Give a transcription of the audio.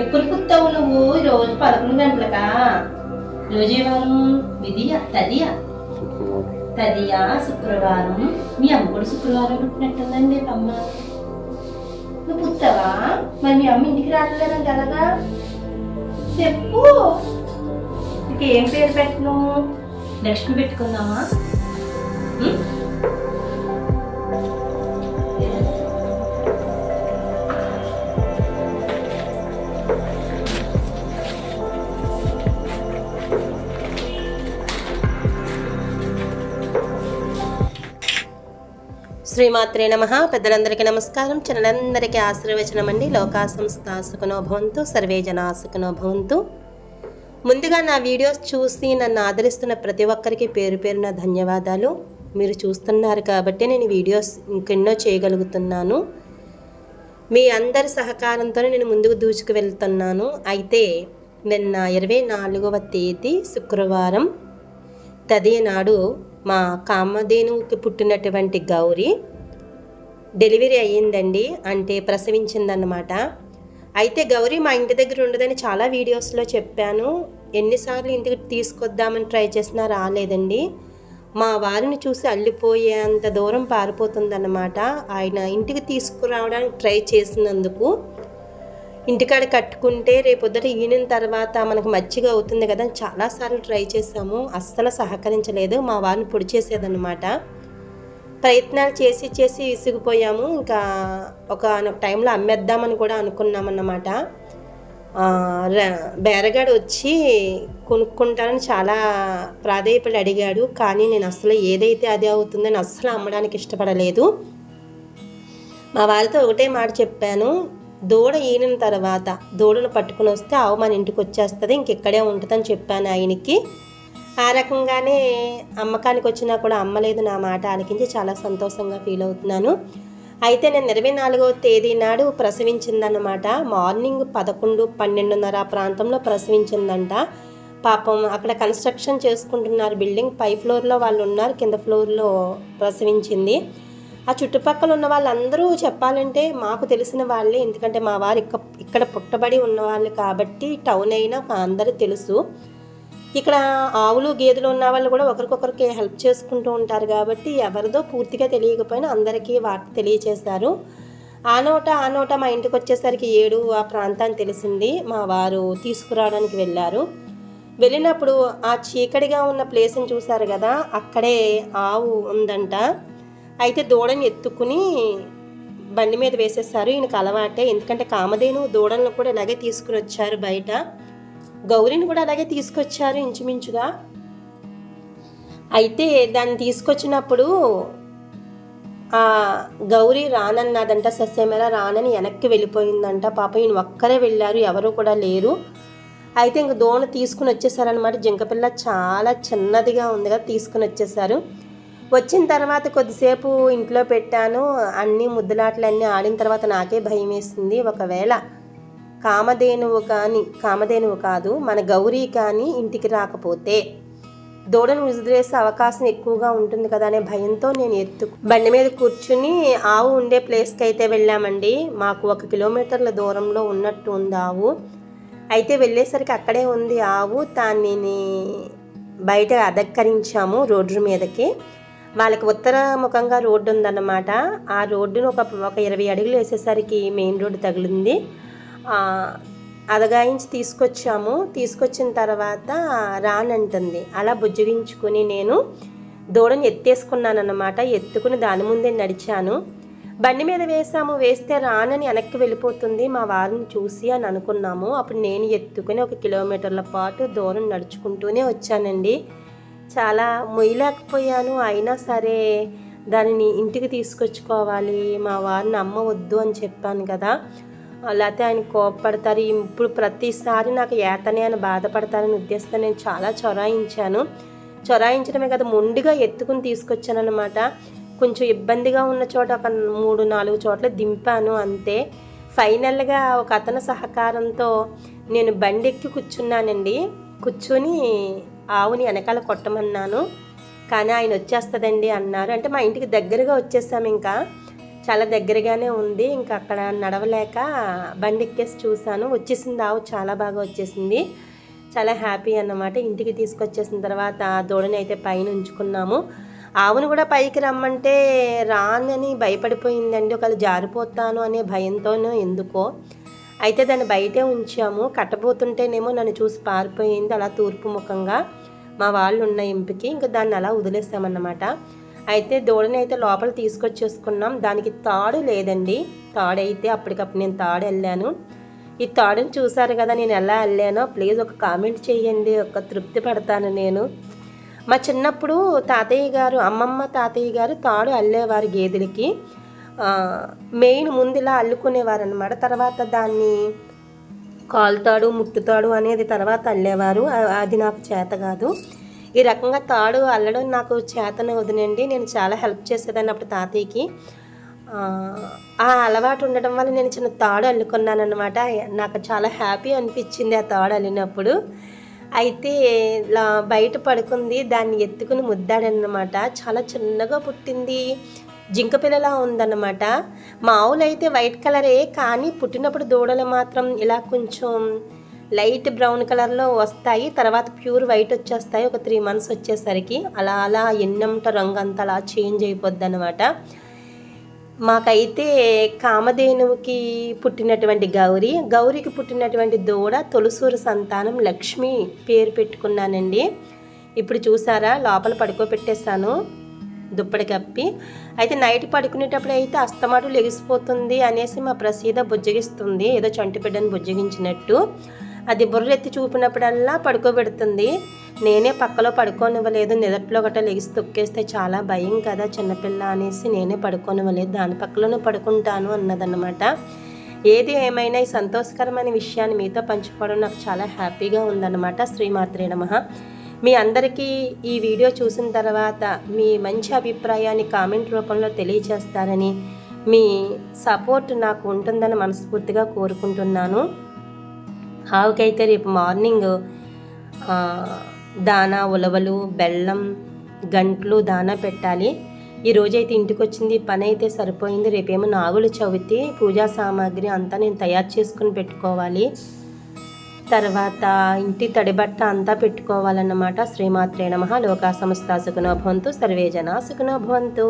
ఎప్పుడు పుట్టావు నువ్వు? ఈ రోజు పదకొండు గంటలకా? రోజు ఏ వారం విధియ? తదియ? తదియ? శుక్రవారం. మీ అమ్మ కూడా శుక్రవారం పుట్టినట్టుందండి అమ్మ. నువ్వు పుట్టావా మరి మీ అమ్మ ఇంటికి రావట్లేదంట ఎలాగా చెప్పు. దానికి ఏం పేరు పెట్టను లక్ష్మి పెట్టుకుందామా? శ్రీమాత్రే నమ. పెద్దలందరికీ నమస్కారం. చిన్నలందరికీ ఆశీర్వచనం అండి లోకా సంస్థ సుఖనో భవంతు సర్వే జనా సుఖనో భవంతు. ముందుగా నా వీడియోస్ చూసి నన్ను ఆదరిస్తున్న ప్రతి ఒక్కరికి పేరు పేరున ధన్యవాదాలు. మీరు చూస్తున్నారు కాబట్టి నేను వీడియోస్ ఇంకెన్నో చేయగలుగుతున్నాను. మీ అందరి సహకారంతో నేను ముందుకు దూసుకు వెళ్తున్నాను. అయితే నిన్న ఇరవై నాలుగవ తేదీ శుక్రవారం తదే నాడు మా కామధేనువుకి పుట్టినటువంటి గౌరి డెలివరీ అయ్యిందండి అంటే ప్రసవించిందన్నమాట. అయితే గౌరీ మా ఇంటి దగ్గర ఉండదని చాలా వీడియోస్లో చెప్పాను. ఎన్నిసార్లు ఇంటికి తీసుకొద్దామని ట్రై చేసినా రాలేదండి. మా వారిని చూసి అల్లిపోయేంత దూరం పారిపోతుందన్నమాట. ఆయన ఇంటికి తీసుకురావడానికి ట్రై చేసినందుకు ఇంటికాడ కట్టుకుంటే రేపొద్దుట ఈనిన తర్వాత మనకు మచ్చిగా అవుతుంది కదా అని చాలాసార్లు ట్రై చేసాము అస్సలు సహకరించలేదు. మా వారిని పొడి చేసేదన్నమాట. ప్రయత్నాలు చేసి చేసి విసిగిపోయాము. ఇంకా ఒక టైంలో అమ్మేద్దామని కూడా అనుకున్నామన్నమాట. బేరగాడు వచ్చి కొనుక్కుంటానని చాలా ప్రాధాయపడి అడిగాడు. కానీ నేను అసలు ఏదైతే అదే అవుతుందని అస్సలు అమ్మడానికి ఇష్టపడలేదు. మా వారితో ఒకటే మాట చెప్పాను. దూడ ఈనిన తర్వాత దూడను పట్టుకుని వస్తే ఆవు మన ఇంటికి వచ్చేస్తుంది ఇంకెక్కడే ఉంటుందని చెప్పాను ఆయనకి. ఆ రకంగానే అమ్మకానికి వచ్చినా కూడా అమ్మలేదు నా మాట ఆలకించి చాలా సంతోషంగా ఫీల్ అవుతున్నాను. అయితే నేను ఇరవై నాలుగవ తేదీ నాడు ప్రసవించిందన్నమాట. మార్నింగ్ పదకొండు పన్నెండున్నర ఆ ప్రాంతంలో ప్రసవించిందంట. పాపం అక్కడ కన్స్ట్రక్షన్ చేసుకుంటున్నారు బిల్డింగ్. పై ఫ్లోర్లో వాళ్ళు ఉన్నారు కింద ఫ్లోర్లో ప్రసవించింది. ఆ చుట్టుపక్కల ఉన్న వాళ్ళందరూ చెప్పాలంటే మాకు తెలిసిన వాళ్ళే. ఎందుకంటే మా వారు ఇక్క ఇక్కడ పుట్టబడి ఉన్నవాళ్ళు కాబట్టి టౌన్ అయినా మా అందరూ తెలుసు. ఇక్కడ ఆవులు గేదెలు ఉన్న వాళ్ళు కూడా ఒకరికొకరికి హెల్ప్ చేసుకుంటూ ఉంటారు కాబట్టి ఎవరిదో పూర్తిగా తెలియకపోయినా అందరికీ వార్త తెలియచేశారు ఆ నోట ఆ నోట మా ఇంటికి వచ్చేసరికి ఏడు ఆ ప్రాంతాన్ని తెలిసింది. మా వారు తీసుకురావడానికి వెళ్ళారు. వెళ్ళినప్పుడు ఆ చీకటిగా ఉన్న ప్లేస్ని చూశారు కదా అక్కడే ఆవు ఉందంట. అయితే దూడని ఎత్తుకుని బండి మీద వేసేసారు. ఈయనకు అలవాటే. ఎందుకంటే కామధేను దూడలను కూడా ఇలాగే తీసుకుని వచ్చారు బయట. గౌరిని కూడా అలాగే తీసుకొచ్చారు ఇంచుమించుగా. అయితే దాన్ని తీసుకొచ్చినప్పుడు ఆ గౌరీ రానన్నదంట సస్యమేళ రానని వెనక్కి వెళ్ళిపోయిందంట. పాప ఈయన ఒక్కరే వెళ్ళారు ఎవరు కూడా లేరు. అయితే ఇంక దోణ తీసుకుని వచ్చేసారనమాట జింకపిల్ల చాలా చిన్నదిగా ఉంది కదా తీసుకుని వచ్చేసారు. వచ్చిన తర్వాత కొద్దిసేపు ఇంట్లో పెట్టాను అన్ని ముద్దులాటలన్నీ ఆడిన తర్వాత నాకే భయం వేసింది ఒకవేళ కామధేనువు కానీ కామధేనువు కాదు మన గౌరీ కానీ ఇంటికి రాకపోతే. దూడను విసిరేసే అవకాశం ఎక్కువగా ఉంటుంది కదా అనే భయంతో నేను ఎత్తు బండి మీద కూర్చుని ఆవు ఉండే ప్లేస్కి అయితే వెళ్ళామండి. మాకు ఒక కిలోమీటర్ల దూరంలో ఉన్నట్టు ఉంది ఆవు. అయితే వెళ్ళేసరికి అక్కడే ఉంది ఆవు. దాన్ని బయట అధక్కరించాము రోడ్డు మీదకి. వాళ్ళకి ఉత్తర ముఖంగా రోడ్డు ఉందన్నమాట. ఆ రోడ్డును ఒక ఒక ఇరవై అడుగులు వేసేసరికి మెయిన్ రోడ్డు తగిలింది. అదగాయించి తీసుకొచ్చాము. తీసుకొచ్చిన తర్వాత రానంటుంది. అలా బుజ్జగించుకుని నేను దూడని ఎత్తేసుకున్నాను అన్నమాట ఎత్తుకుని దాని ముందే నడిచాను. బండి మీద వేసాము. వేస్తే రానని వెనక్కి వెళ్ళిపోతుంది మా వారిని చూసి అని అనుకున్నాము. అప్పుడు నేను ఎత్తుకుని ఒక కిలోమీటర్ల పాటు దూరం నడుచుకుంటూనే వచ్చానండి. చాలా మొయ్యలేకపోయాను. అయినా సరే దానిని ఇంటికి తీసుకొచ్చుకోవాలి. మా వారిని అమ్మ వద్దు అని చెప్పాను కదా. లేకపోతే ఆయన కోపపడతారు. ఇప్పుడు ప్రతిసారి నాకు ఏతనే అని బాధపడతారని ఉద్దేశంతో నేను చాలా చొరాయించాను. చొరాయించడమే కదా ముందుగా ఎత్తుకుని తీసుకొచ్చానమాట కొంచెం ఇబ్బందిగా ఉన్న చోట ఒక మూడు నాలుగు చోట్ల దింపాను అంతే. ఫైనల్గా ఒక అతని సహకారంతో నేను బండి ఎక్కి కూర్చున్నానండి. కూర్చొని ఆవుని వెనకాల కొట్టమన్నాను. కానీ ఆయన వచ్చేస్తుందండి అన్నారు. అంటే మా ఇంటికి దగ్గరగా వచ్చేసాము ఇంకా. చాలా దగ్గరగానే ఉంది. ఇంకా అక్కడ నడవలేక బండి ఎక్కేసి చూశాను. వచ్చేసింది. ఆవు చాలా బాగా వచ్చేసింది. చాలా హ్యాపీ అన్నమాట. ఇంటికి తీసుకొచ్చేసిన తర్వాత దూడని అయితే పైన ఉంచుకున్నాము. ఆవును కూడా పైకి రమ్మంటే రానని భయపడిపోయిందండి. ఒకవేళ జారిపోతాను అనే భయంతోనో ఎందుకో. అయితే దాన్ని బయటే ఉంచాము. కట్టబోతుంటేనేమో నన్ను చూసి పారిపోయింది. అలా తూర్పు ముఖంగా మా వాళ్ళు ఉన్న ఇంపికి. ఇంకా దాన్ని అలా వదిలేసామన్నమాట. అయితే దూడని అయితే లోపల తీసుకొచ్చేసుకున్నాం. దానికి తాడు లేదండి. తాడైతే అప్పటికప్పుడు నేను తాడు వెళ్ళాను ఈ తాడుని చూసారు కదా నేను ఎలా వెళ్ళానో ప్లీజ్ ఒక కామెంట్ చేయండి. ఒక తృప్తి పడతాను నేను. మా చిన్నప్పుడు తాతయ్య గారు అమ్మమ్మ తాతయ్య గారు తాడు అల్లేవారు గేదెలకి. మెయిన్ ముందు ఇలా అల్లుకునేవారు అనమాట తర్వాత దాన్ని కాలుతాడు ముట్టుతాడు అనేది తర్వాత అల్లేవారు. అది నాకు చేత కాదు. ఈ రకంగా తాడు అల్లడం నాకు చేతన వదినండి నేను చాలా హెల్ప్ చేసేదాన్ని అప్పుడు తాతయ్యకి. ఆ, అలవాటు ఉండడం వల్ల నేను చిన్న తాడు అల్లుకున్నాను అనమాట నాకు చాలా హ్యాపీ అనిపించింది ఆ తాడు అల్లినప్పుడు. అయితే బయట పడుకుంది దాన్ని ఎత్తుకుని ముద్దాడనమాట. చాలా చిన్నగా పుట్టింది. జింక పిల్లలా ఉందన్నమాట. మా అయితే వైట్ కలరే కానీ పుట్టినప్పుడు దూడలు మాత్రం ఇలా కొంచెం లైట్ బ్రౌన్ కలర్లో వస్తాయి. తర్వాత ప్యూర్ వైట్ వచ్చేస్తాయి. ఒక త్రీ మంత్స్ వచ్చేసరికి అలా అలా ఎన్నంట రంగు అంతా అలా చేంజ్ అయిపోద్ది అనమాట మాకైతే కామధేనువుకి పుట్టినటువంటి గౌరి గౌరికి పుట్టినటువంటి దూడ తొలుసూరు సంతానం లక్ష్మి పేరు పెట్టుకున్నానండి. ఇప్పుడు చూసారా లోపల పడుకోబెట్టేశాను దుప్పటి కప్పి. అయితే నైట్ పడుకునేటప్పుడు అయితే అస్తమాటు లెగిసిపోతుంది అనేసి మా ప్రసీద బుజ్జగిస్తుంది. ఏదో చంటి బిడ్డను బుజ్జగించినట్టు. అది బుర్రెత్తి చూపినప్పుడల్లా పడుకోబెడుతుంది. నేనే పక్కలో పడుకోనివ్వలేదు. నిదట్లో గట్ట లెగిసి తొక్కేస్తే చాలా భయం కదా చిన్నపిల్ల అనేసి నేనే పడుకోనివ్వలేదు. దాని పక్కలోనే పడుకుంటాను అన్నదన్నమాట. ఏది ఏమైనా ఈ సంతోషకరమైన విషయాన్ని మీతో పంచుకోవడం నాకు చాలా హ్యాపీగా ఉందన్నమాట. శ్రీమాత్రే నమ. మీ అందరికీ ఈ వీడియో చూసిన తర్వాత మీ మంచి అభిప్రాయాన్ని కామెంట్ రూపంలో తెలియజేస్తారని మీ సపోర్ట్ నాకు ఉంటుందని మనస్ఫూర్తిగా కోరుకుంటున్నాను. ఆవుకైతే రేపు మార్నింగ్ దానా ఉలవలు బెల్లం గంట్లు దానా పెట్టాలి. ఈ రోజైతే ఇంటికి వచ్చింది పని అయితే సరిపోయింది. రేపేమో నాగుల చవితి పూజా సామాగ్రి అంతా నేను తయారు చేసుకుని పెట్టుకోవాలి. తర్వాత ఇంటి తడిబట్ట అంతా పెట్టుకోవాలన్నమాట. శ్రీమాత్రే నమ. లోకా సంస్థ సుఖనోభవంతు సర్వే జనా భవంతు.